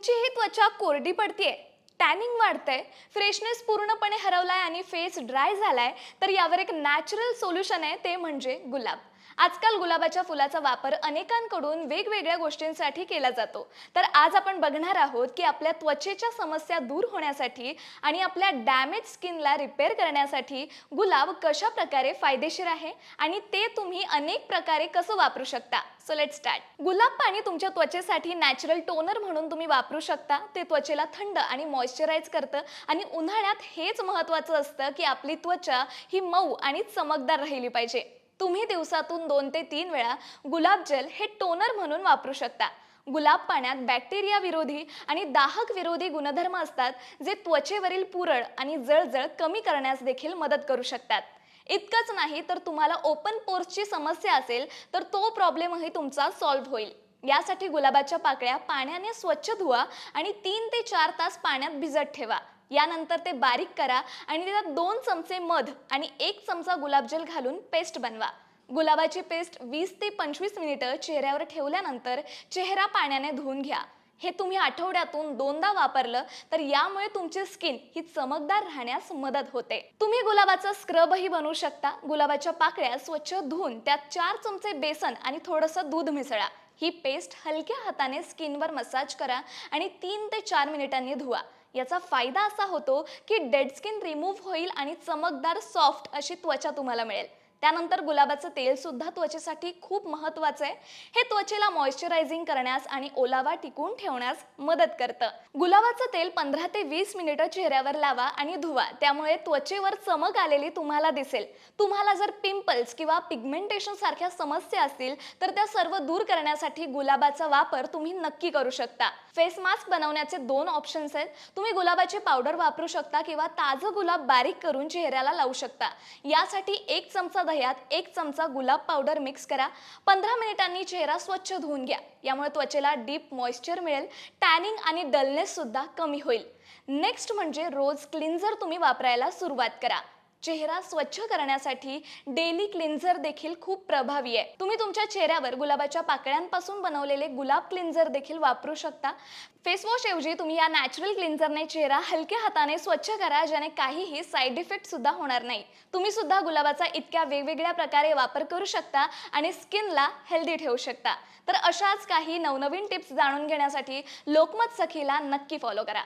तुमची ही त्वचा कोरडी पडतीये. टॅनिंग वाढतंय. फ्रेशनेस पूर्णपणे हरवलाय आणि फेस ड्राय झालाय. तर यावर एक नॅचरल सोल्युशन आहे ते म्हणजे गुलाब. आजकाल गुलाबाच्या फुलाचा वापर अनेकांकडून वेगवेगळ्या गोष्टींसाठी केला जातो. तर आज आपण बघणार आहोत की आपल्या त्वचेच्या समस्या दूर होण्यासाठी आणि आपल्या डॅमेज स्किनला रिपेअर करण्यासाठी गुलाब कशा प्रकारे फायदेशीर आहे आणि ते तुम्ही अनेक प्रकारे कसं वापरू शकता? सो लेट स्टार्ट गुलाब पाणी तुमच्या त्वचेसाठी नॅचरल टोनर म्हणून तुम्ही वापरू शकता. ते त्वचेला थंड आणि मॉइश्चराईज करतं आणि उन्हाळ्यात हेच महत्त्वाचं असतं की आपली त्वचा ही मऊ आणि चमकदार राहिली पाहिजे. तुम्ही दिवसातून दोन ते तीन वेळा गुलाब जेल हे टोनर म्हणून वापरू शकता. गुलाब पाण्यात बॅक्टेरिया विरोधी आणि दाहक विरोधी गुणधर्म असतात जे त्वचेवरील पुरळ आणि जळजळ कमी करण्यास देखील मदत करू शकतात. इतकंच नाही तर तुम्हाला ओपन पोर्सची समस्या असेल तर तो प्रॉब्लेमही तुमचा सॉल्व्ह होईल. यासाठी गुलाबाच्या पाकळ्या पाण्याने स्वच्छ धुवा आणि तीन ते चार तास पाण्यात भिजत ठेवा. यानंतर ते बारीक करा आणि त्यात दोन चमचे मध आणि एक चमचा गुलाबजल घालून पेस्ट बनवा. गुलाबाची पेस्ट वीस ते पंचवीस मिनिटं चेहऱ्यावर ठेवल्यानंतर चेहरा पाण्याने धुवून घ्या. हे तुम्ही आठवड्यातून दोनदा वापरलं तर यामुळे तुमची स्किन ही चमकदार राहण्यास मदत होते. तुम्ही गुलाबाचा स्क्रबही बनवू शकता. गुलाबाच्या पाकळ्या स्वच्छ धुवून त्यात चार चमचे बेसन आणि थोडंसं दूध मिसळा. ही पेस्ट हलक्या हाताने स्किनवर मसाज करा आणि तीन ते चार मिनिटांनी धुवा. याचा फायदा असा होतो की डेड स्किन रिमूव्ह होईल आणि चमकदार सॉफ्ट अशी त्वचा तुम्हाला मिळेल. त्यानंतर गुलाबाचं तेल सुद्धा त्वचेसाठी खूप महत्त्वाचं आहे. हे त्वचेला मॉइश्चरायझिंग करण्यास आणि ओलावा टिकून ठेवण्यास मदत करतं. गुलाबाचं तेल पंधरा ते वीस मिनिटं चेहऱ्यावर लावा आणि धुवा. त्यामुळे त्वचेवर चमक आलेली तुम्हाला दिसेल. तुम्हाला जर पिंपल्स किंवा पिगमेंटेशन सारख्या समस्या असतील तर त्या सर्व दूर करण्यासाठी गुलाबाचा वापर तुम्ही नक्की करू शकता. फेस मास्क बनवण्याचे दोन ऑप्शन्स आहेत. तुम्ही गुलाबाची पावडर वापरू शकता किंवा ताजं गुलाब बारीक करून चेहऱ्याला लावू शकता. यासाठी एक चमचा दह्यात एक चमचा गुलाब पावडर मिक्स करा. पंधरा मिनिटांनी चेहरा स्वच्छ धुवून घ्या. यामुळे त्वचेला डीप मॉइश्चर मिळेल. टॅनिंग आणि डलनेससुद्धा कमी होईल. नेक्स्ट म्हणजे रोज क्लिन्झर तुम्ही वापरायला सुरुवात करा. चेहरा स्वच्छ करण्यासाठी डेली क्लिन्झर देखील खूप प्रभावी आहे. तुम्ही तुमच्या चेहऱ्यावर गुलाबाच्या पाकळ्यांपासून बनवलेले गुलाब क्लिन्झर देखील वापरू शकता. फेसवॉश ऐवजी तुम्ही या नॅचरल क्लिन्झरने चेहरा हलक्या हाताने स्वच्छ करा ज्याने काहीही साईड इफेक्ट सुद्धा होणार नाही. तुम्ही सुद्धा गुलाबाचा इतक्या वेगवेगळ्या प्रकारे वापर करू शकता आणि स्किनला हेल्दी ठेवू शकता. तर अशाच काही नवनवीन टिप्स जाणून घेण्यासाठी लोकमत सखीला नक्की फॉलो करा.